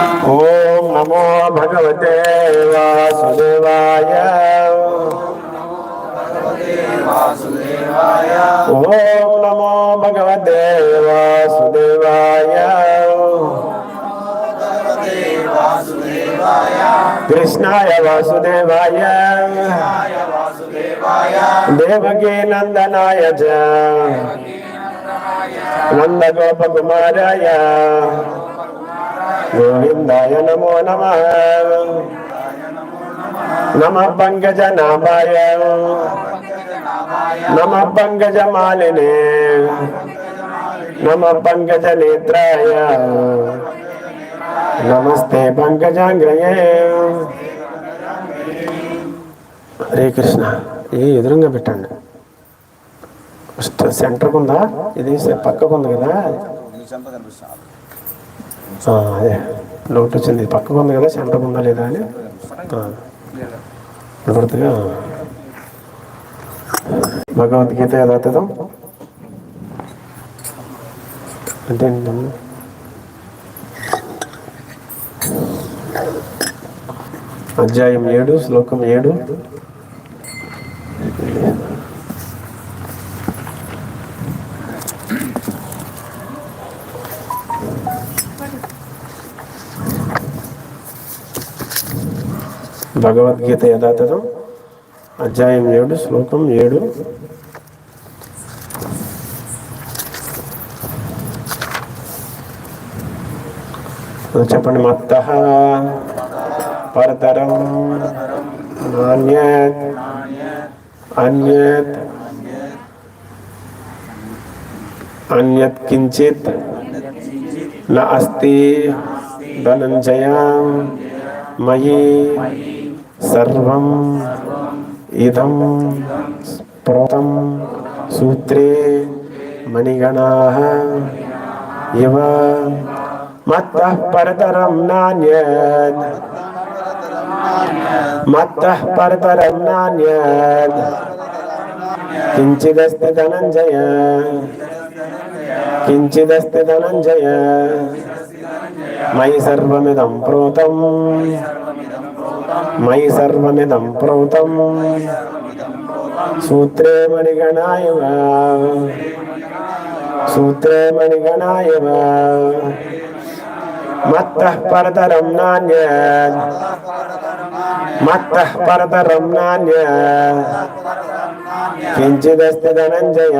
ఓం నమో భగవతే వాసుదేవాయ. ఓం నమో భగవతే వాసుదేవాయ. కృష్ణాయ వాసుదేవాయ. దేవకీ నందనాయ నందగోపకుమారాయ గోవిందాయ నమో నమ. నమ పంకజ నాభాయ. నమ పంకజ మాలినే. నమ పంకజ నేత్రాయ. నమస్తే పంకజాంగ్రయే. హరే కృష్ణ ఇది ఎదురుగా పెట్టండి. ఫస్ట్ సెంటర్కుందా? ఇది పక్కకు ఉంది కదా. డౌట్ వచ్చింది. పక్కకు ఉంది కదా సెంటర్ ఉందా లేదా అని? ఆ, భగవద్గీత యథాతథం అంటే అధ్యాయం ఏడు శ్లోకం ఏడు. భగవద్గీత యథాతథం. అధ్యాయం ఏడు శ్లోకం ఏడు. చెప్పండి మత్త పరతరం నాణ్యత్ అన్యత్ అన్యత్ కించిత్ నా అస్తి ధనంజయ మయి సర్వం ఇదం ప్రోతం సూత్రే మణిగణా ఇవ మత్త పరతరం నాణ్యత్ మత్త పరతరం నాణ్యత్ కించిదస్తి ధనంజయ కించిదస్తి ధనంజయ మయి సర్వమిదం ప్రోతం మయి సర్వమిదం ప్రోతం. సూత్రే మణిగణాయ సూత్రే మణిగణాయ మత్తః పరతరం నాణ్య మత్తః పరతరం నాణ్య కించిదస్తి ధనంజయ.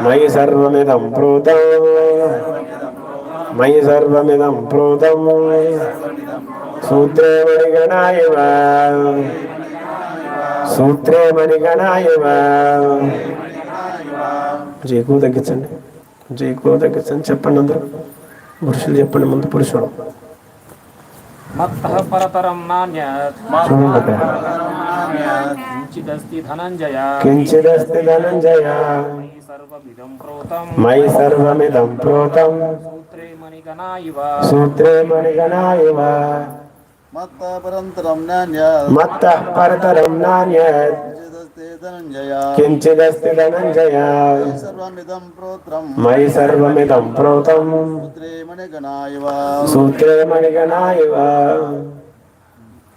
మయి సర్వమిదం ప్రోతం. మయి సర్వమిదం ప్రోతం. సూత్రే మణిగణాయ సూత్రే మణిగణాయ జీకు తగ్గించండి. జీకు తగ్గించండి. చెప్పండి అందరూ. పురుషులు చెప్పండి ముందు పురుషుడు. మత్తః పరతరం నాణ్యత్ చూడండి. అక్కడ కించిదస్తి ధనంజయ. కించిదస్తి ధనంజయ. మయి సర్వమిదం ప్రోతం. మయి సర్వమిదం ప్రోతం. సూత్రే మణిగణా ఇవ సూత్రే మణిగణాయ మత్త పరంతరం నాణ్య మత్త పరతరం నాణ్యత్ చిదస్తే ధనంజయ కించిదస్తి ధనంజయ సర్వమిదం ప్రోత్రం మయి సర్వమిదం ప్రోతం పుత్రే మణిగణాయవ సూత్రే మణిగణాయ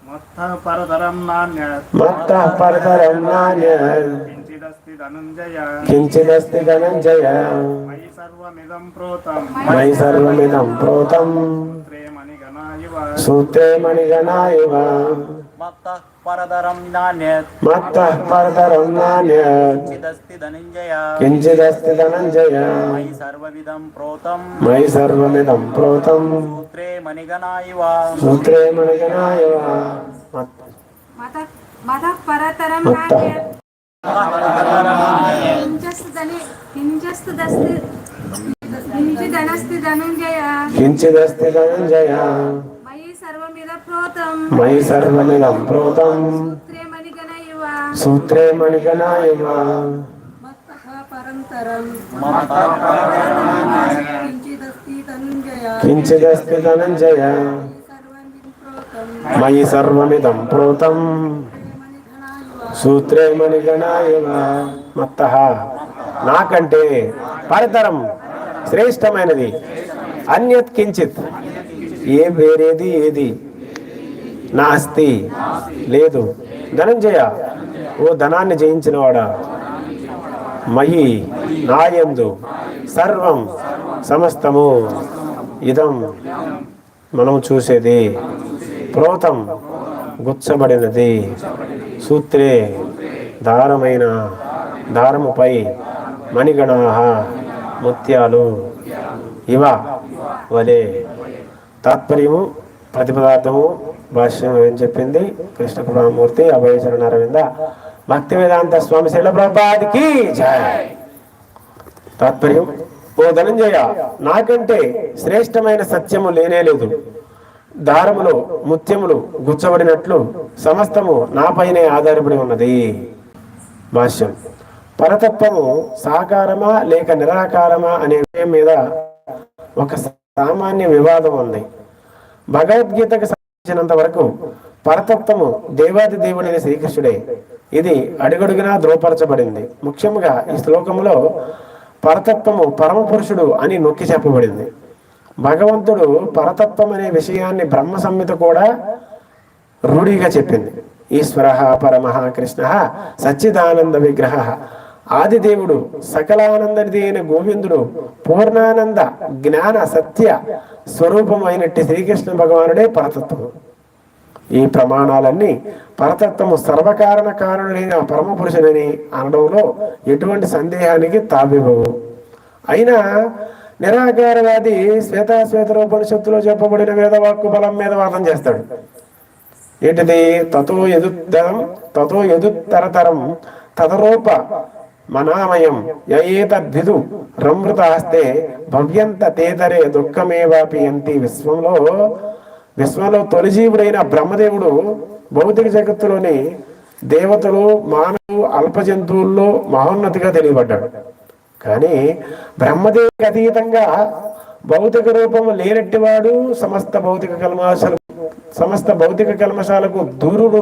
మత్తః పరతరం నాణ్యత్ మత్త పరతరం నాణ్యత్ కించిదస్తి ధనంజయ కించిదస్తి ధనంజయ మయి సర్వమిదం ప్రోతం మయి సర్వమిదం ప్రోతం సూత్రే మణిగణా ఇవ సూత్రే మణిగణాయ మత్త పరతరం నాణ్యత్. మత్త పరతరం నాణ్యత్. కించిదస్తి ధనంజయ. కించిదస్తి ధనంజయ. మయి సర్వమిదం ప్రోతం. మయి సర్వమిదం ప్రోతం. సూత్రే మణిగణా ఇవ సూత్రే మణిగణాయ మత మత పరతరం మత్త. కించస్తుదని కించస్తుదస్తి ధనుంజయ. కించిదస్తి ధనంజయ. మయి సర్వమిద ప్రోతం. మయి సర్వమిదం ప్రోతం. సూత్రే మణిగణ ఇవ సూత్రే మణిగణాయ పరంతరం. కించిదస్తి ధనుంజయ. కించిదస్తి మయి సర్వమిదం ప్రోతం. మణిగణ ఇవ సూత్రే మణిగణాయ మత్త. నాకంటే పరతరం. శ్రేష్టమైనది. అన్యత్ కించిత్. ఏ వేరేది ఏది? నాస్తి. లేదు. ధనంజయ. ఓ ధనాన్ని జయించినవాడా? మయి నాయందు. సర్వం సమస్తము. ఇదం. మనం చూసేది. ప్రోతం. గుచ్చబడినది. సూత్రే. దారమైన. దారముపై మణిగణాహ ముత్యాలు. ఇవ వలే తాత్పర్యము ప్రతిపదార్థము భాష్యం ఏం చెప్పింది? కృష్ణ కృపామూర్తి అభయచరణ అరవింద భక్తి వేదాంత స్వామి శైల తాత్పర్యం ఓ ధనంజయ నాకంటే శ్రేష్టమైన సత్యము లేనే లేదు. దారములు ముత్యములు గుచ్చబడినట్లు సమస్తము నాపైనే ఆధారపడి ఉన్నది. భాష్యం. పరతత్వము సాకారమా లేక నిరాకారమా అనే విషయం మీద ఒక సామాన్య వివాదం ఉంది. భగవద్గీతకు సంబంధించినంత వరకు పరతత్వము దేవాది దేవుడైన శ్రీకృష్ణుడే ఇది అడుగడుగునా ధృవపరచబడింది. ముఖ్యంగా ఈ శ్లోకంలో పరతత్వము పరమ పురుషుడు అని నొక్కి చెప్పబడింది. భగవంతుడు పరతత్వం అనే విషయాన్ని బ్రహ్మ సంహిత కూడా రూఢిగా చెప్పింది. ఈశ్వర పరమ కృష్ణ సచ్చిదానంద విగ్రహ ఆదిదేవుడు సకలానందనిది అయిన గోవిందుడు పూర్ణానంద జ్ఞాన సత్య స్వరూపమైనట్టు శ్రీకృష్ణ భగవానుడే పరతత్వం ఈ ప్రమాణాలన్నీ పరతత్వము సర్వకారణ కారణుడైన పరమ పురుషుడని అనడంలో ఎటువంటి సందేహానికి తావివ్వవు. అయినా నిరాకారవాది శ్వేతాశ్వేతరోపనిషత్తులో చెప్పబడిన వేదవాక్కు బలం మీద వాదం చేస్తాడు. ఏంటిది? తతో ఎదుత్తరం తతో ఎదుత్తరతరం తదరూప మనామయం యయేతద్విదు రమృతాస్తే భవ్యంత తేతరే దుఃఖమేవాపి అంతి విశ్వంలో. విశ్వంలో తొలిజీవుడైన బ్రహ్మదేవుడు భౌతిక జగత్తులోని దేవతలు మానవులు అల్ప జంతువుల్లో మహోన్నతిగా తెలియబడ్డాడు. కానీ బ్రహ్మదేవికి అతీతంగా భౌతిక రూపము లేనట్టివాడు సమస్త భౌతిక కల్మాశాలు సమస్త భౌతిక కల్మశాలకు దూరుడు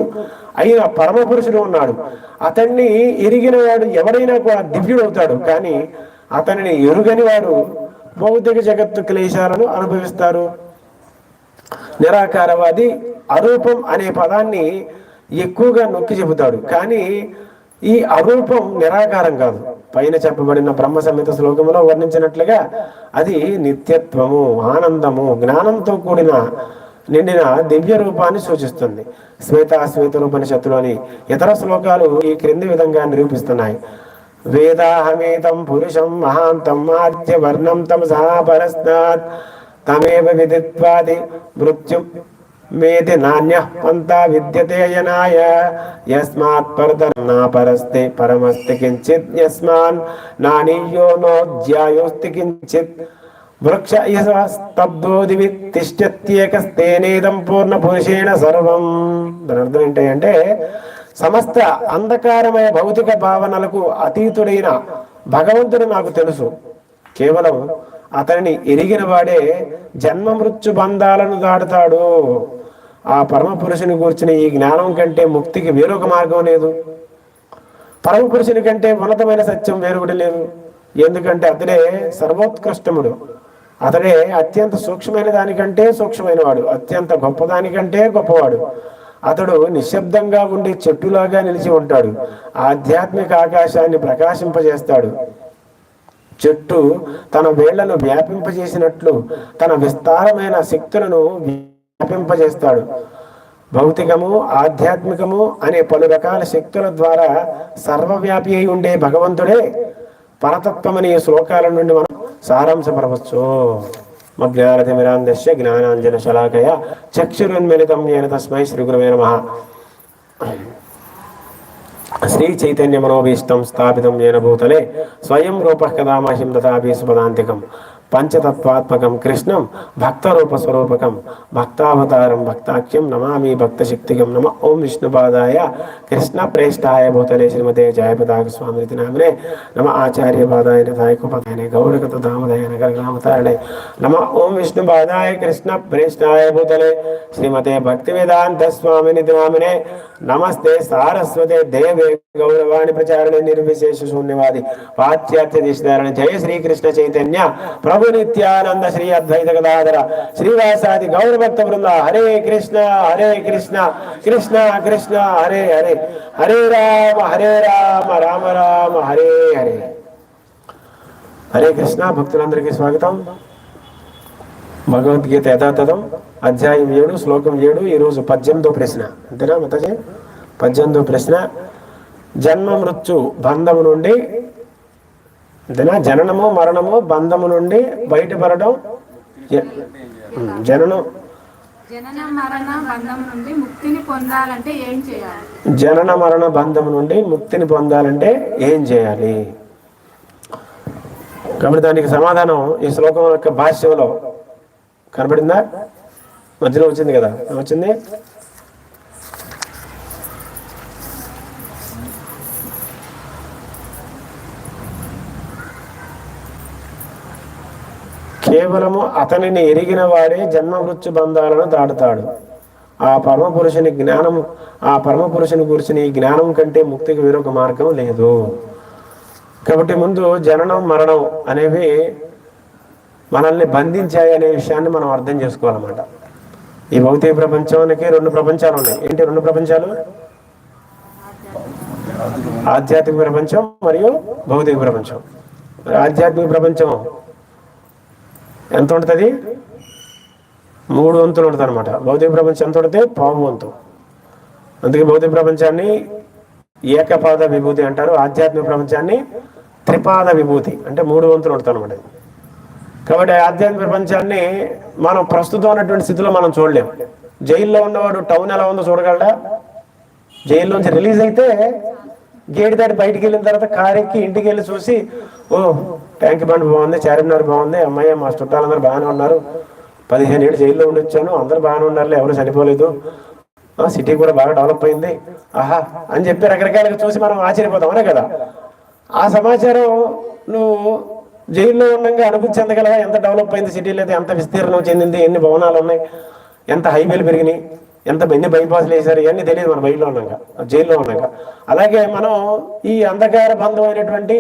అయిన పరమ పురుషుడు ఉన్నాడు. అతన్ని ఎరిగిన వాడు ఎవరైనా కూడా దివ్యుడు అవుతాడు కానీ అతనిని ఎరుగని వాడు భౌతిక జగత్తు క్లేశాలను అనుభవిస్తారు. నిరాకారవాది అరూపం అనే పదాన్ని ఎక్కువగా నొక్కి చెబుతాడు. కానీ ఈ అరూపం నిరాకారం కాదు. పైన చెప్పబడిన బ్రహ్మ సంహిత శ్లోకంలో వర్ణించినట్లుగా అది నిత్యత్వము ఆనందము జ్ఞానంతో కూడిన నిండిన దివ్య రూపాన్ని సూచిస్తుంది. శ్వేత శ్వేత రూపనిషత్తులోని ఇతర శ్లోకాలు ఈ క్రింది విధంగా నిరూపిస్తున్నాయి. వేదాహమేతం పురుషం మహాంతం ఆద్య వర్ణం తమ సహా పరస్నాత్ తమేవ విదిత్వాది మృత్యు మేతి నాణ్య పంతా విద్యతేయనాయ యస్మాత్ పరతన్నా పరస్తే పరమస్తి కించిత్ యస్మాన్. నానీయో నోధ్యాయోస్తి కించిత్ వృక్ష ఇవ స్తబ్దో దివి తిష్టత్యేకస్తేనేదం పూర్ణ పురుషేణ సర్వం. దాని అర్థం ఏంటంటే సమస్త అంధకారమైన భౌతిక భావనలకు అతీతుడైన భగవంతుడు నాకు తెలుసు. కేవలం అతనిని ఎరిగిన వాడే జన్మ మృత్యు బంధాలను దాటుతాడు. ఆ పరమ పురుషుని కూర్చుని ఈ జ్ఞానం కంటే ముక్తికి వేరొక మార్గం లేదు. పరమ పురుషుని కంటే ఉన్నతమైన సత్యం వేరొకటి లేదు. ఎందుకంటే అతడే సర్వోత్కృష్టముడు. అతడే అత్యంత సూక్ష్మమైన దానికంటే సూక్ష్మమైన వాడు అత్యంత గొప్పదానికంటే గొప్పవాడు. అతడు నిశ్శబ్దంగా ఉండి చెట్టులాగా నిలిచి ఉంటాడు. ఆధ్యాత్మిక ఆకాశాన్ని ప్రకాశింపజేస్తాడు. చెట్టు తన వేళ్ళను వ్యాపింపజేసినట్లు తన విస్తారమైన శక్తులను వ్యాపింపజేస్తాడు. భౌతికము ఆధ్యాత్మికము అనే పలు రకాల శక్తుల ద్వారా సర్వవ్యాపి అయి ఉండే భగవంతుడే. పరతత్వమనే శ్లోకాల నుండి మనం సారాంశపరవచ్చు మజ్ఞానతిమిరాంధ్య జ్ఞానాంజన శలాకయ చక్షురున్మిళితం నేను తస్మై శ్రీ గురువే నమః. శ్రీ చైతన్య మనోభీష్టం స్థాపితం ఏన భూతలే. స్వయం రూప కదా మహిం దదాపి సుపదాంతికం. పంచతత్వాత్మకం కృష్ణం భక్తరూప స్వరూపకం భక్తావతారం భక్తాఖ్యం నమామి భక్తశక్తికం నమ ఓం విష్ణుపాదాయ కృష్ణ ప్రేష్టాయ భూతలే శ్రీమతే జయపదాక స్వామి నామనే నమ ఆచార్య పాదాయ దాయకుపదాయ గౌరగత దామదయ నగర గ్రామతారణే నమ ఓం విష్ణుపాదాయ కృష్ణ ప్రేష్టాయ భూతలే శ్రీమతే భక్తి వేదాంత స్వామిని నామనే నమస్తే సారస్వతే దేవే గౌరవాణి ప్రచారణ నిర్విశేష శూన్యవాది పాశ్చాత్య దిశధారణ జయ శ్రీకృష్ణ చైతన్య ప్రభు ప్రభు నిత్యానంద శ్రీ అద్వైత గదాధర శ్రీవాసాది గౌరభక్త బృంద హరే కృష్ణ హరే కృష్ణ కృష్ణ కృష్ణ హరే హరే. హరే రామ హరే రామ రామ రామ హరే హరే. హరే కృష్ణ భక్తులందరికీ స్వాగతం. భగవద్గీత యథాతథం. అధ్యాయం ఏడు శ్లోకం ఏడు ఈరోజు పద్దెనిమిదో ప్రశ్న. అంతేనా మతజీ? పద్దెనిమిదో ప్రశ్న. జన్మ మృత్యు బంధము నుండి అంతేనా జననము మరణము బంధము నుండి బయటపడడం జననం. జనన మరణ బంధం నుండి ముక్తిని పొందాలంటే ఏం చేయాలి? జనన మరణ బంధం నుండి ముక్తిని పొందాలంటే ఏం చేయాలి? కాబట్టి దానికి సమాధానం ఈ శ్లోకం యొక్క భాష్యంలో కనబడిందా మధ్యలో వచ్చింది కదా? వచ్చింది? కేవలము అతనిని ఎరిగిన వాడే జన్మ మృత్యు బంధాలను దాటుతాడు. ఆ పరమ పురుషుని జ్ఞానం ఆ పరమ పురుషుని కూర్చుని ఈ జ్ఞానం కంటే ముక్తికి వేరొక మార్గం లేదు. కాబట్టి ముందు జననం మరణం అనేవి మనల్ని బంధించాయి అనే విషయాన్ని మనం అర్థం చేసుకోవాలన్నమాట. ఈ భౌతిక ప్రపంచానికి రెండు ప్రపంచాలు ఉన్నాయి. ఏంటి రెండు ప్రపంచాలు? ఆధ్యాత్మిక ప్రపంచం మరియు భౌతిక ప్రపంచం. ఆధ్యాత్మిక ప్రపంచం ఎంత ఉంటుంది? మూడు వంతులు ఉంటుంది అనమాట భౌతిక ప్రపంచం ఎంత ఉంటుంది? పావు వంతు. అందుకే భౌతిక ప్రపంచాన్ని ఏకపాద విభూతి అంటారు. ఆధ్యాత్మిక ప్రపంచాన్ని త్రిపాద విభూతి అంటే మూడు వంతులు ఉంటుంది అనమాట కాబట్టి ఆధ్యాత్మిక ప్రపంచాన్ని మనం ప్రస్తుతం ఉన్నటువంటి స్థితిలో మనం చూడలేం జైల్లో ఉన్నవాడు టౌన్ ఎలా ఉందో చూడగలడా? జైల్లోంచి రిలీజ్ అయితే గేట్ దాటి బయటికి వెళ్ళిన తర్వాత కారెక్కి ఇంటికి వెళ్ళి చూసి ఓ ట్యాంక్ బండ్ బాగుంది చార్మినార్ బాగుంది అమ్మాయి మా చుట్టాలందరూ బాగానే ఉన్నారు. పదిహేను ఏళ్ళు జైల్లో ఉండి వచ్చాను అందరూ బాగానే ఉన్నారులే ఎవరు చనిపోలేదు. సిటీ కూడా బాగా డెవలప్ అయింది. ఆహా అని చెప్పి రకరకాలుగా చూసి మనం ఆశ్చర్యపోతాం అనే కదా. ఆ సమాచారం నువ్వు జైల్లో ఉండగా అనుభూతి చెందగలవా? ఎంత డెవలప్ అయింది సిటీలో అయితే ఎంత విస్తీర్ణం చెందింది? ఎన్ని భవనాలు ఉన్నాయి? ఎంత హైవేలు పెరిగినాయి? ఎంత ఎన్ని బైపాస్లు వేశారు ఇవన్నీ తెలియదు మన బయటలో ఉన్నాక జైల్లో ఉన్నాక. అలాగే మనం ఈ అంధకార బంధమైనటువంటి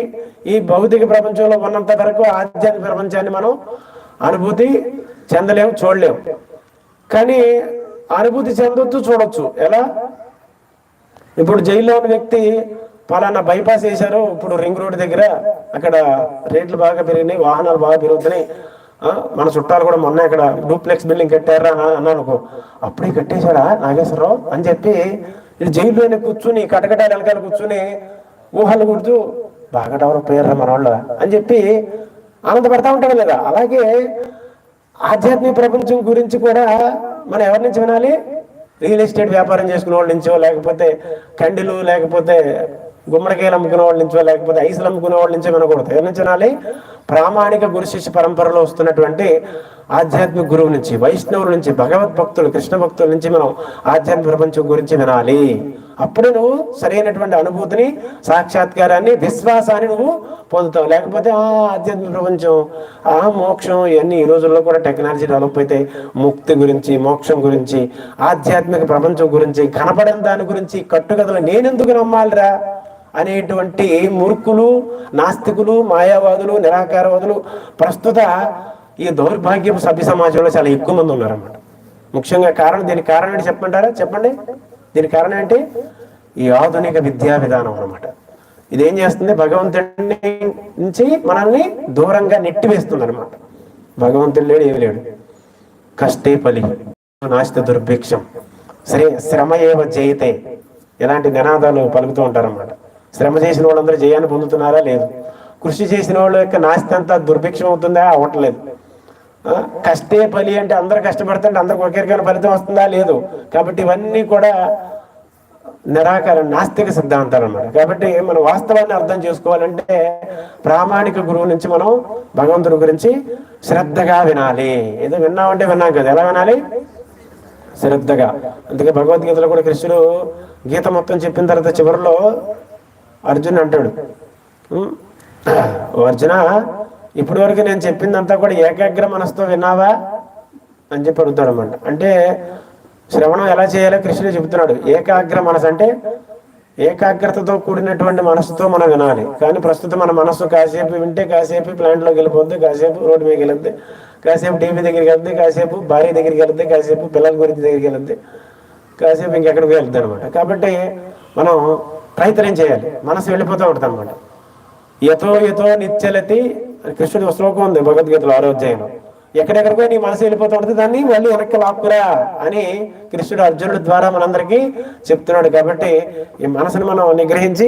ఈ భౌతిక ప్రపంచంలో ఉన్నంత వరకు ఆధ్యాత్మిక ప్రపంచాన్ని మనం అనుభూతి చెందలేము చూడలేము. కానీ అనుభూతి చెందొచ్చు చూడొచ్చు. ఎలా? ఇప్పుడు జైల్లో ఉన్న వ్యక్తి పలానా బైపాస్ వేశారు ఇప్పుడు రింగ్ రోడ్ దగ్గర అక్కడ రేట్లు బాగా పెరిగినాయి వాహనాలు బాగా పెరుగుతున్నాయి. మన చుట్టాలు కూడా మొన్న ఇక్కడ డూప్లెక్స్ బిల్డింగ్ కట్టారా అన్నాను అనుకో. అప్పుడే కట్టేశాడా? నాగేశ్వరరావు? అని చెప్పి ఇది జైల్లోనే కూర్చుని కటకటాలు వెనకాల కూర్చుని ఊహలు కుడుతూ బాగా డెవలప్ అయ్యారా మన వాళ్ళు అని చెప్పి ఆనందపడతా ఉంటాడు లేదా అలాగే ఆధ్యాత్మిక ప్రపంచం గురించి కూడా మనం ఎవరి నుంచి వినాలి? రియల్ ఎస్టేట్ వ్యాపారం చేసుకునే వాళ్ళ నుంచో లేకపోతే కండిలు లేకపోతే గుమ్మడికాయలు అమ్ముకునే వాళ్ళ నుంచో లేకపోతే ఐసులు అమ్ముకునే వాళ్ళ నుంచో వినకూడదు. ఎవరి నుంచి వినాలి ప్రామాణిక గురు శిష్య పరంపరలో వస్తున్నటువంటి ఆధ్యాత్మిక గురువు నుంచి వైష్ణవుల నుంచి భగవద్ భక్తులు కృష్ణ భక్తుల నుంచి మనం ఆధ్యాత్మిక ప్రపంచం గురించి వినాలి. అప్పుడు నువ్వు సరైనటువంటి అనుభూతిని సాక్షాత్కారాన్ని విశ్వాసాన్ని నువ్వు పొందుతావు. లేకపోతే ఆ ఆధ్యాత్మిక ప్రపంచం ఆ మోక్షం ఇవన్నీ ఈ రోజుల్లో కూడా టెక్నాలజీ డెవలప్ అయితే ముక్తి గురించి మోక్షం గురించి ఆధ్యాత్మిక ప్రపంచం గురించి కనపడని దాని గురించి కట్టుకథలు నేనెందుకు నమ్మాలిరా? అనేటువంటి మూర్ఖులు నాస్తికులు మాయావాదులు నిరాకారవాదులు ప్రస్తుత ఈ దౌర్భాగ్యం సభ్య సమాజంలో చాలా ఎక్కువ మంది ఉన్నారన్నమాట. ముఖ్యంగా కారణం దీనికి కారణం ఏంటి చెప్పమంటారా? చెప్పండి. దీనికి కారణం ఏంటి? ఈ ఆధునిక విద్యా విధానం అన్నమాట. ఇదేం చేస్తుంది? భగవంతుడిని నుంచి మనల్ని దూరంగా నెట్టివేస్తుంది అనమాట భగవంతుడు లేడు ఏమి లేడు. కష్టే పలి నాస్తి దుర్భిక్షం శ్రే శ్రమ ఏవ జయితే ఇలాంటి నినాదాలు పలుకుతూ ఉంటారన్నమాట. శ్రమ చేసిన వాళ్ళందరూ జయాన్ని పొందుతున్నారా? లేదు. కృషి చేసిన వాళ్ళ యొక్క నాస్తి అంతా దుర్భిక్షం అవుతుందా అవ్వట్లేదు కష్టే పని అంటే అందరూ కష్టపడుతుంటే అందరికి ఒకరికైనా ఫలితం వస్తుందా? లేదు. కాబట్టి ఇవన్నీ కూడా నిరాకార నాస్తిక సిద్ధాంతాలు అన్నమాట. కాబట్టి మనం వాస్తవాన్ని అర్థం చేసుకోవాలంటే ప్రామాణిక గురువు నుంచి మనం భగవంతుడి గురించి శ్రద్ధగా వినాలి. ఏదో విన్నామంటే విన్నాం కదా. ఎలా వినాలి? శ్రద్ధగా. అందుకే భగవద్గీతలో కూడా కృష్ణుడు గీత మొత్తం చెప్పిన తర్వాత చివరిలో అర్జున్ అంటాడు. అర్జున ఇప్పటి వరకు నేను చెప్పిందంతా కూడా ఏకాగ్ర మనసుతో విన్నావా? అని చెప్పి అడుగుతాడు అనమాట అంటే శ్రవణం ఎలా చేయాలో కృష్ణుడు చెబుతున్నాడు. ఏకాగ్ర మనసు అంటే ఏకాగ్రతతో కూడినటువంటి మనసుతో మనం వినాలి. కానీ ప్రస్తుతం మన మనసు కాసేపు వింటే కాసేపు ప్లాంట్లోకి వెళ్ళిపోద్ది కాసేపు రోడ్డు మీద వెళ్ళద్ది కాసేపు టీవీ దగ్గరికి వెళ్తే కాసేపు భార్య దగ్గరికి వెళ్తే కాసేపు పిల్లల గురించి దగ్గరికి వెళ్తే కాసేపు ఇంకెక్కడికి వెళ్తాం అనమాట కాబట్టి మనం ప్రయత్నం చేయాలి. మనసు వెళ్ళిపోతూ ఉంటుంది అనమాట యథో యథో నిత్యలతి కృష్ణుడు శ్లోకం ఉంది భగవద్గీతలో ఆరో ఎక్కడెక్కడికో నీ మనసు వెళ్ళిపోతూ ఉంటుంది దాన్ని మళ్ళీ వెనక్కి లాక్కురా అని కృష్ణుడు అర్జునుడి ద్వారా మనందరికీ చెప్తున్నాడు కాబట్టి ఈ మనసుని మనం నిగ్రహించి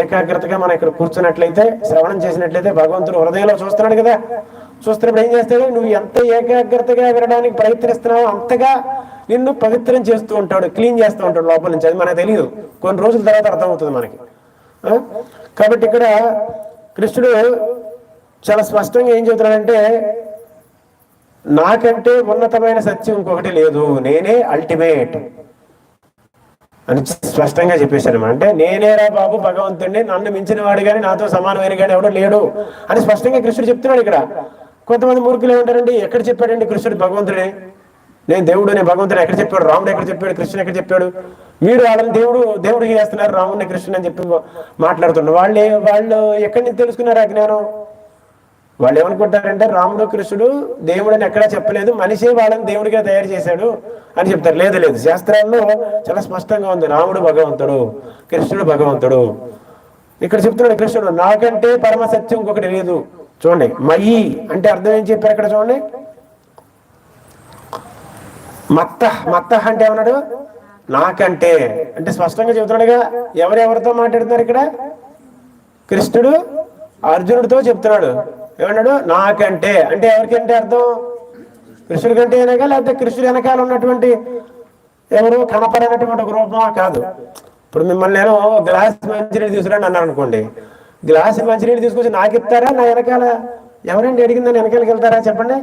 ఏకాగ్రతగా మనం ఇక్కడ కూర్చున్నట్లయితే శ్రవణం చేసినట్లయితే భగవంతుడు హృదయంలో చూస్తున్నాడు కదా. చూస్తున్నప్పుడు ఏం చేస్తాడు? నువ్వు ఎంత ఏకాగ్రతగా వినడానికి ప్రయత్నిస్తున్నావో అంతగా నిన్ను పవిత్రం చేస్తూ ఉంటాడు క్లీన్ చేస్తూ ఉంటాడు లోపల నుంచి. అది మనకు తెలియదు కొన్ని రోజుల తర్వాత అర్థమవుతుంది మనకి. కాబట్టి ఇక్కడ కృష్ణుడు చాలా స్పష్టంగా ఏం చెబుతున్నాడంటే నాకంటే ఉన్నతమైన సత్యం ఇంకొకటి లేదు. నేనే అల్టిమేట్ అని స్పష్టంగా చెప్పేశాను అంటే నేనేరా బాబు భగవంతుడిని నన్ను మించిన వాడు కానీ నాతో సమానమైన కానీ ఎవడో లేడు. అని స్పష్టంగా కృష్ణుడు చెప్తున్నాడు ఇక్కడ. కొంతమంది మూర్ఖులు ఏమంటారండి? ఎక్కడ చెప్పాడండి కృష్ణుడు భగవంతుడే? నేను దేవుడు నేను భగవంతుడు ఎక్కడ చెప్పాడు? రాముడు ఎక్కడ చెప్పాడు? కృష్ణుడు ఎక్కడ చెప్పాడు? మీరు వాళ్ళని దేవుడు దేవుడికి చేస్తున్నారు రాముడిని కృష్ణుని అని చెప్పి మాట్లాడుతున్నారు. వాళ్ళు వాళ్ళు ఎక్కడి నుంచి తెలుసుకున్నారు ఆ జ్ఞానం వాళ్ళు ఏమనుకుంటారంటే రాముడు కృష్ణుడు దేవుడు అని ఎక్కడా చెప్పలేదు. మనిషే వాళ్ళని దేవుడిగా తయారు చేశాడు అని చెప్తారు. లేదు లేదు. శాస్త్రాల్లో చాలా స్పష్టంగా ఉంది. రాముడు భగవంతుడు కృష్ణుడు భగవంతుడు. ఇక్కడ చెప్తున్నాడు కృష్ణుడు నాకంటే పరమ సత్యం ఇంకొకటి లేదు. చూడండి మయి అంటే అర్థం ఏం చెప్పారు ఇక్కడ చూడండి? మత్త మత్త అంటే ఏమన్నాడు? నాకంటే అంటే స్పష్టంగా చెబుతున్నాడుగా ఎవరెవరితో మాట్లాడుతున్నారు ఇక్కడ? కృష్ణుడు అర్జునుడితో చెప్తున్నాడు. ఏమన్నాడు? నాకంటే అంటే ఎవరికంటే అర్థం? కృష్ణుడి కంటే వెనక లేకపోతే కృష్ణుడి వెనకాల ఉన్నటువంటి ఎవరు? కనపడినటువంటి ఒక రూపమా కాదు. ఇప్పుడు మిమ్మల్ని నేను గ్లాస్ మంచినీళ్ళు తీసుకురండి అన్నారు అనుకోండి గ్లాస్ మంచినీళ్ళు తీసుకొచ్చి నాకు ఇస్తారా నా వెనకాల ఎవరండి అడిగిందని వెనకాలకి వెళ్తారా? చెప్పండి.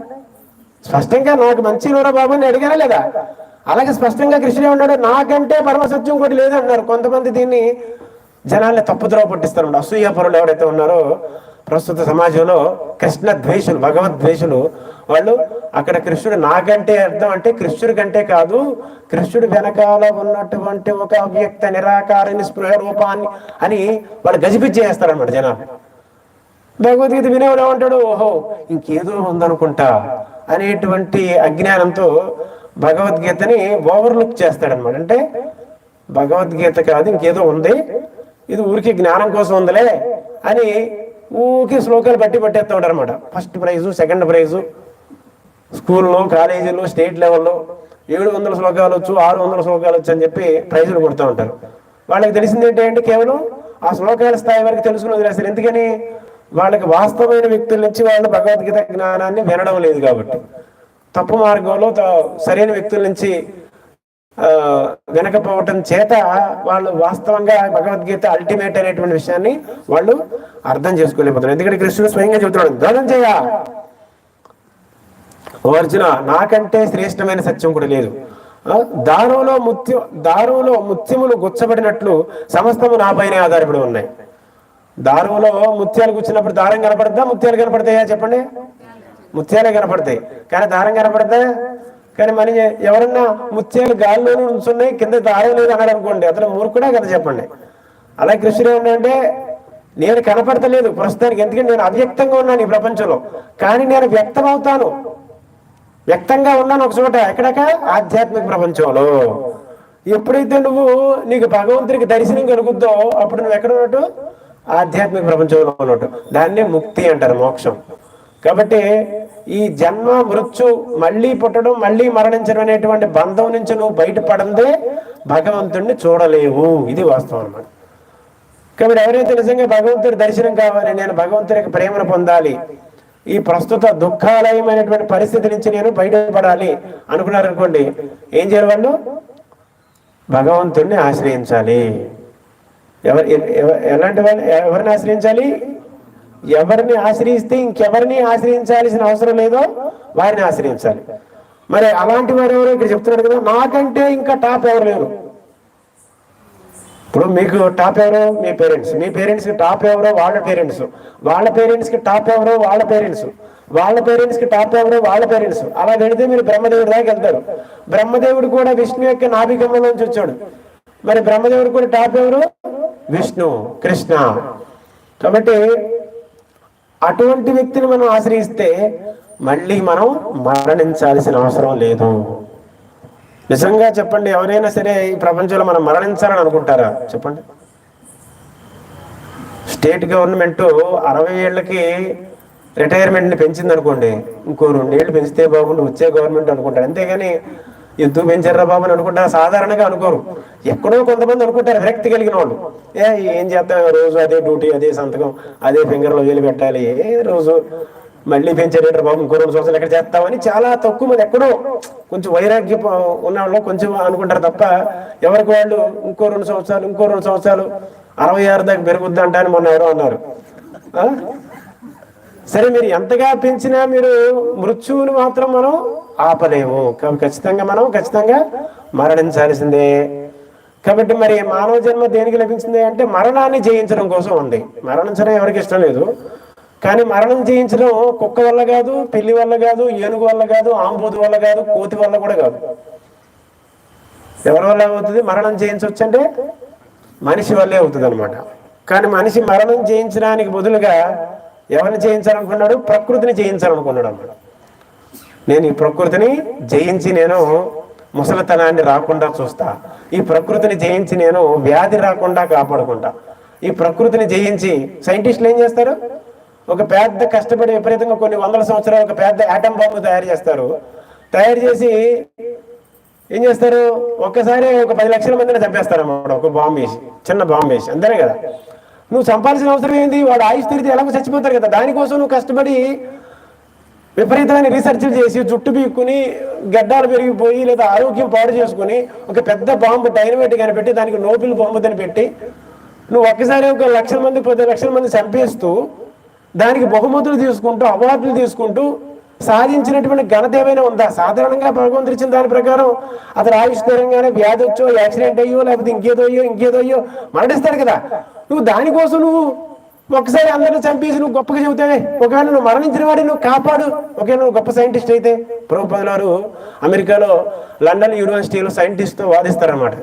స్పష్టంగా నాకు మంచి నూరా బాబు అని అడిగారా లేదా? అలాగే స్పష్టంగా కృష్ణుడే ఉన్నాడు. నాకంటే పరమసత్యం ఒకటి లేదు అన్నారు కొంతమంది దీన్ని జనాల్ని తప్పుద్రోవ పట్టిస్తారు అసూయ పరులు ఎవరైతే ఉన్నారో ప్రస్తుత సమాజంలో కృష్ణ ద్వేషులు భగవద్వేషులు వాళ్ళు అక్కడ కృష్ణుడు నాకంటే అర్థం అంటే కృష్ణుడి కంటే కాదు కృష్ణుడు వెనకాల ఉన్నటువంటి ఒక అవ్యక్త నిరాకార స్పృహ రూపాన్ని అని వాళ్ళు గజిపిచ్చేస్తారన్నమాట జనాలు. భగవద్గీత వినేవాడు ఏమంటాడు ఓహో ఇంకేదో ఉందనుకుంటా అనేటువంటి అజ్ఞానంతో భగవద్గీతని ఓవర్లుక్ చేస్తాడనమాట అంటే భగవద్గీత కాదు ఇంకేదో ఉంది ఇది ఊరికి జ్ఞానం కోసం ఉందిలే అని ఊకి శ్లోకాలు బట్టి పట్టేస్తూ ఉంటారు అనమాట ఫస్ట్ ప్రైజు సెకండ్ ప్రైజు. స్కూల్లో కాలేజీలో స్టేట్ లెవెల్లో ఏడు వందల శ్లోకాలు వచ్చు ఆరు వందల శ్లోకాలు వచ్చు అని చెప్పి ప్రైజులు కొడుతూ ఉంటారు. వాళ్ళకి తెలిసింది ఏంటంటే కేవలం ఆ శ్లోకాల స్థాయి వరకు తెలుసుకుని వదిలేస్తారు. ఎందుకని? వాళ్ళకి వాస్తవమైన వ్యక్తుల నుంచి వాళ్ళు భగవద్గీత జ్ఞానాన్ని వినడం లేదు కాబట్టి. తప్పు మార్గంలో సరైన వ్యక్తుల నుంచి వినకపోవటం చేత వాళ్ళు వాస్తవంగా భగవద్గీత అల్టిమేట్ అనేటువంటి విషయాన్ని వాళ్ళు అర్థం చేసుకోలేకపోతున్నారు. ఎందుకంటే కృష్ణుడు స్వయంగా చెబుతున్నాడు ధనంజయ ఓ అర్జున నాకంటే శ్రేష్టమైన సత్యం కూడా లేదు. దారులో ముత్యం దారులో ముత్యములు గుచ్చబడినట్లు సమస్తము నా పైన ఆధారపడి ఉన్నాయి. దారులో ముత్యాలు గుచ్చినప్పుడు దారం కనపడద్దా? ముత్యాలు కనపడతాయా? చెప్పండి. ముత్యాలే కనపడతాయి. కానీ దారం కనపడతా కానీ మరి ఎవరన్నా ముత్యాలు గాల్లోనే ఉంచున్నాయి కింద దారం లేదు అన్నాడు అనుకోండి. అతను మూర్ఖుడా కదా చెప్పండి. అలా కృష్ణుడు ఏంటంటే నేను కనపడతలేదు ప్రస్తుతానికి ఎందుకంటే నేను అవ్యక్తంగా ఉన్నాను ఈ ప్రపంచంలో. కానీ నేను వ్యక్తమవుతాను. వ్యక్తంగా ఉన్నాను ఒక చోట. ఎక్కడక ఆధ్యాత్మిక ప్రపంచంలో. ఎప్పుడైతే నువ్వు నీకు భగవంతుడికి దర్శనం కలుగుద్దో అప్పుడు నువ్వు ఎక్కడ ఉన్నట్టు? ఆధ్యాత్మిక ప్రపంచంలో ఉన్నట్టు. దాన్నే ముక్తి అంటారు మోక్షం. కాబట్టి ఈ జన్మ మృత్యు మళ్ళీ పుట్టడం మళ్ళీ మరణించడం అనేటువంటి బంధం నుంచి నువ్వు బయటపడందే భగవంతుడిని చూడలేవు. ఇది వాస్తవం అనమాట కాబట్టి ఎవరైతే నిజంగా భగవంతుడి దర్శనం కావాలి నేను భగవంతుడి యొక్క ప్రేమను పొందాలి ఈ ప్రస్తుత దుఃఖాలయమైనటువంటి పరిస్థితి నుంచి నేను బయటపడాలి అనుకున్నారనుకోండి ఏం చేయాలి వాళ్ళు? భగవంతుడిని ఆశ్రయించాలి. ఎవరు ఎలాంటి వాళ్ళు ఎవరిని ఆశ్రయించాలి? ఎవరిని ఆశ్రయిస్తే ఇంకెవరిని ఆశ్రయించాల్సిన అవసరం లేదో వారిని ఆశ్రయించాలి. మరి అలాంటి వారు ఎవరు ఇక్కడ చెప్తున్నారు కదా నాకంటే ఇంకా టాప్ ఎవరు లేరు? ఇప్పుడు మీకు టాప్ ఎవరో? మీ పేరెంట్స్. మీ పేరెంట్స్కి టాప్ ఎవరో? వాళ్ళ పేరెంట్స్. వాళ్ళ పేరెంట్స్కి టాప్ ఎవరో? వాళ్ళ పేరెంట్స్. వాళ్ళ పేరెంట్స్కి టాప్ ఎవరో? వాళ్ళ పేరెంట్స్. అలా వెళితే మీరు బ్రహ్మదేవుడి దాకా వెళ్తారు. బ్రహ్మదేవుడు కూడా విష్ణు యొక్క నాభికమ్మ నుంచి వచ్చాడు. మరి బ్రహ్మదేవుడు కూడా టాప్ ఎవరు? విష్ణు కృష్ణ. కాబట్టి అటువంటి వ్యక్తిని మనం ఆశ్రయిస్తే మళ్ళీ మనం మరణించాల్సిన అవసరం లేదు. నిజంగా చెప్పండి ఎవరైనా సరే ఈ ప్రపంచంలో మనం మరణించాలని అనుకుంటారా? చెప్పండి. స్టేట్ గవర్నమెంట్ అరవై ఏళ్ళకి రిటైర్మెంట్ని పెంచింది అనుకోండి ఇంకో రెండేళ్ళు పెంచితే బాగుండు వచ్చే గవర్నమెంట్ అనుకుంటారు. అంతేగాని ఎందుకు పెంచారా బాబు అని అనుకుంటారు? సాధారణంగా అనుకోరు. ఎక్కడో కొంతమంది అనుకుంటారు విరక్తి కలిగిన వాళ్ళు. ఏ ఏం చేస్తాం రోజు అదే డ్యూటీ అదే సంతకం అదే ఫింగర్లో వేలు పెట్టాలి. ఏ రోజు మళ్ళీ పెంచారేంటారు బాబు ఇంకో రెండు సంవత్సరాలు ఎక్కడ చేస్తామని చాలా తక్కువ మంది ఎక్కడో కొంచెం వైరాగ్యం ఉన్న వాళ్ళు కొంచెం అనుకుంటారు తప్ప ఎవరికి వాళ్ళు ఇంకో రెండు సంవత్సరాలు ఇంకో రెండు సంవత్సరాలు అరవై ఆరు దాకా పెరుగుద్ది అంటాను మొన్న ఎవరో అన్నారు. సరే మీరు ఎంతగా పెంచినా మీరు మృత్యువుని మాత్రం మనం ఆపలేము. ఖచ్చితంగా మనం ఖచ్చితంగా మరణించాల్సిందే. కాబట్టి మరి మానవ జన్మ దేనికి లభించింది అంటే మరణాన్ని జయించడం కోసం ఉంది మరణించడం ఎవరికి ఇష్టం లేదు. కానీ మరణం జయించడం కుక్క వల్ల కాదు పెళ్ళి వల్ల కాదు ఏనుగు వల్ల కాదు ఆంబోతు వల్ల కాదు కోతి వల్ల కూడా కాదు. ఎవరి వల్ల అవుతుంది? మరణం జయించవచ్చు అంటే మనిషి వల్లే అవుతుంది అనమాట కానీ మనిషి మరణం జయించడానికి బదులుగా ఎవరిని జయించాలనుకున్నాడు? ప్రకృతిని జయించాలనుకున్నాడు అన్నమాట. నేను ఈ ప్రకృతిని జయించి నేను ముసలితనాన్ని రాకుండా చూస్తా. ఈ ప్రకృతిని జయించి నేను వ్యాధి రాకుండా కాపాడుకుంటా. ఈ ప్రకృతిని జయించి సైంటిస్టులు ఏం చేస్తారు? ఒక పెద్ద కష్టపడి విపరీతంగా కొన్ని వందల సంవత్సరాలు ఒక పెద్ద ఆటం బాంబు తయారు చేస్తారు. తయారు చేసి ఏం చేస్తారు? ఒక్కసారి ఒక పది లక్షల మందిని చంపేస్తారు అన్నమాట. ఒక బాంబు వేసి చిన్న బాంబు వేసి. అంతేనే కదా? నువ్వు చంపాల్సిన అవసరం ఏంది? వాడు ఆయుష్ తిరిగితే ఎలాగో చచ్చిపోతారు కదా. దానికోసం నువ్వు కష్టపడి విపరీతమైన రీసెర్చ్లు చేసి జుట్టు పీక్కుని గడ్డాలు పెరిగిపోయి లేదా ఆరోగ్యం పాడు చేసుకుని ఒక పెద్ద బాంబు డైనమైట్ కనిపెట్టి దానికి నోబెల్ బాంబు అని పెట్టి నువ్వు ఒక్కసారి ఒక లక్షల మంది పది లక్షల మంది చంపేస్తూ దానికి బహుమతులు తీసుకుంటూ అవార్డులు తీసుకుంటూ సాధించినటువంటి ఘనత ఏమైనా ఉందా? సాధారణంగా భగవంతుడు ఇచ్చిన దాని ప్రకారం అతను ఆవిష్కరంగానే వ్యాధి వచ్చో యాక్సిడెంట్ అయ్యో లేకపోతే ఇంకేదో అయ్యో ఇంకేదో అయ్యో మరణిస్తాడు కదా. నువ్వు దానికోసం నువ్వు ఒకసారి అందరిని చంపేసి నువ్వు గొప్పగా చెబుతావే. ఒకవేళ నువ్వు మరణించిన వాడిని నువ్వు కాపాడు. ఒకవేళ నువ్వు గొప్ప సైంటిస్ట్ అయితే ప్రభుపదులు వారు అమెరికాలో లండన్ యూనివర్సిటీలో సైంటిస్ట్తో వాదిస్తారనమాట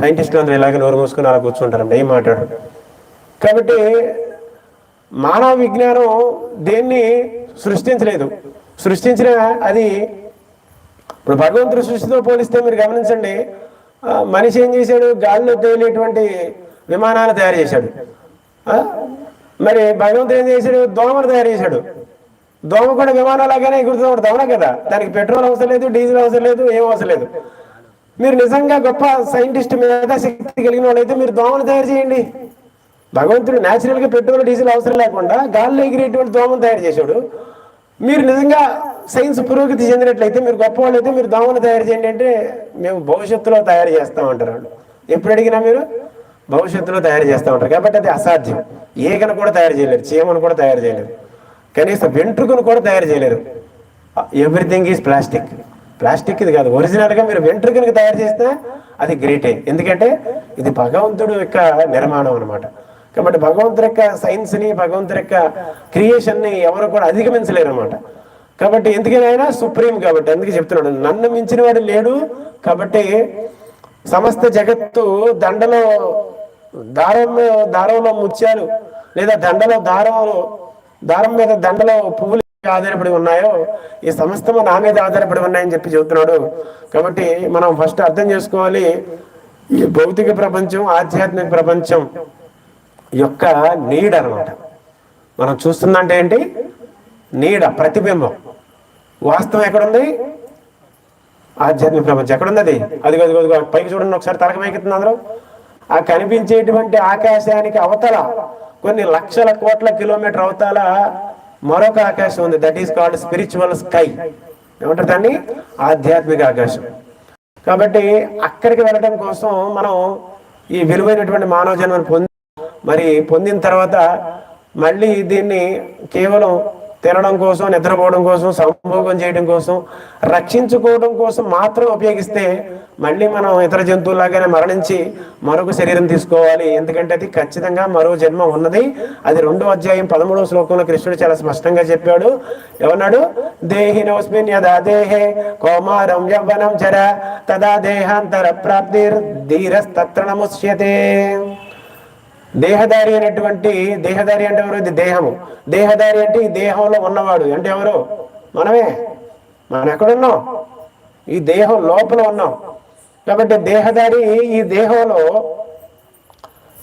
సైంటిస్టులు అందరూ ఇలాగ నోరు మూసుకుని అలా కూర్చుంటారంట. ఏం మాట్లాడు కాబట్టి మానవ విజ్ఞానం దేన్ని సృష్టించలేదు. సృష్టించిన అది ఇప్పుడు భగవంతుడు సృష్టితో పోలిస్తే మీరు గమనించండి మనిషి ఏం చేశాడు? గాలిలో తేలేటువంటి విమానాలు తయారు చేశాడు. మరి భగవంతుడు ఏం చేశాడు? దోమలు తయారు చేశాడు. దోమ కూడా విమానాలాగానే ఎగురుతూ ఉంటుంది అవునా కదా? దానికి పెట్రోల్ అవసరం లేదు డీజిల్ అవసరం లేదు ఏం అవసరం లేదు. మీరు నిజంగా గొప్ప సైంటిస్ట్ మీద శక్తి కలిగిన వాళ్ళైతే మీరు దోమలు తయారు చేయండి. భగవంతుడు న్యాచురల్గా పెట్రోల్ డీజిల్ అవసరం లేకుండా గాల్లో ఎగిరేటువంటి దోమను తయారు చేశాడు. మీరు నిజంగా సైన్స్ పురోగతి చెందినట్లయితే మీరు గొప్ప వాళ్ళైతే మీరు దోమను తయారు చేయండి అంటే మేము భవిష్యత్తులో తయారు చేస్తామంటారు వాళ్ళు. ఎప్పుడు అడిగినా మీరు? భవిష్యత్తులో తయారు చేస్తూ ఉంటారు. కాబట్టి అది అసాధ్యం. ఏగను కూడా తయారు చేయలేరు. చీమను కూడా తయారు చేయలేరు. కనీసం వెంట్రుకను కూడా తయారు చేయలేరు. ఎవ్రీథింగ్ ఈజ్ ప్లాస్టిక్ ప్లాస్టిక్ ఇది కాదు. ఒరిజినల్గా మీరు వెంట్రుకను తయారు చేస్తే అది గ్రేటే ఎందుకంటే ఇది భగవంతుడు యొక్క నిర్మాణం అనమాట కాబట్టి భగవంతుడి యొక్క సైన్స్ని భగవంతుడి యొక్క క్రియేషన్ని ఎవరు కూడా అధిగమించలేరు అనమాట కాబట్టి ఎందుకని ఆయన సుప్రీం కాబట్టి అందుకే చెప్తున్నాడు. నన్ను మించిన వాడు లేడు కాబట్టి సమస్త జగత్తు దండలో దారంలో దారంలో ముత్యాలు లేదా దండలో దారంలో దారం మీద దండలో పువ్వులు ఆధారపడి ఉన్నాయో ఈ సమస్తము నా మీద ఆధారపడి ఉన్నాయని చెప్పి చెబుతున్నాడు. కాబట్టి మనం ఫస్ట్ అర్థం చేసుకోవాలి ఈ భౌతిక ప్రపంచం ఆధ్యాత్మిక ప్రపంచం యొక్క నీడ అన్నమాట. మనం చూస్తుందంటే ఏంటి? నీడ ప్రతిబింబం. వాస్తవం ఎక్కడుంది? ఆధ్యాత్మిక ప్రపంచం. ఎక్కడుంది అది? అది అది పైకి చూడండి ఒకసారి తలకమైకెత్తుంది అందరూ ఆ కనిపించేటువంటి ఆకాశానికి అవతల కొన్ని లక్షల కోట్ల కిలోమీటర్ అవతల మరొక ఆకాశం ఉంది. That is called spiritual sky ఏమంటారు దాన్ని? ఆధ్యాత్మిక ఆకాశం. కాబట్టి అక్కడికి వెళ్ళడం కోసం మనం ఈ విలువైనటువంటి మానవ జన్మను పొంది మరి పొందిన తర్వాత మళ్ళీ దీన్ని కేవలం తినడం కోసం నిద్రపోవడం కోసం సంభోగం చేయడం కోసం రక్షించుకోవడం కోసం మాత్రం ఉపయోగిస్తే మళ్ళీ మనం ఇతర జంతువులాగానే మరణించి మరొక శరీరం తీసుకోవాలి. ఎందుకంటే అది ఖచ్చితంగా మరో జన్మ ఉన్నది. అది రెండో అధ్యాయం పదమూడవ శ్లోకంలో కృష్ణుడు చాలా స్పష్టంగా చెప్పాడు. ఏమన్నాడు? దేహినోస్మిన్ యదా దేహే కౌమారం యవ్వనం చర తదా దేహాంతర ప్రాప్తిర్ ధీరస్తత్ర నముష్యతే. దేహదారి అనేటువంటి దేహదారి అంటే ఎవరు? ఇది దేహము. దేహదారి అంటే ఈ దేహంలో ఉన్నవాడు. అంటే ఎవరు? మనమే. మనం ఎక్కడున్నాం? ఈ దేహం లోపల ఉన్నాం. కాబట్టి దేహదారి ఈ దేహంలో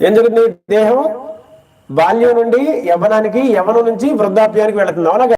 ఎందుకు దేహం? బాల్యం నుండి యవ్వనానికి యవ్వనం నుంచి వృద్ధాప్యానికి వెళుతుంది. అవునా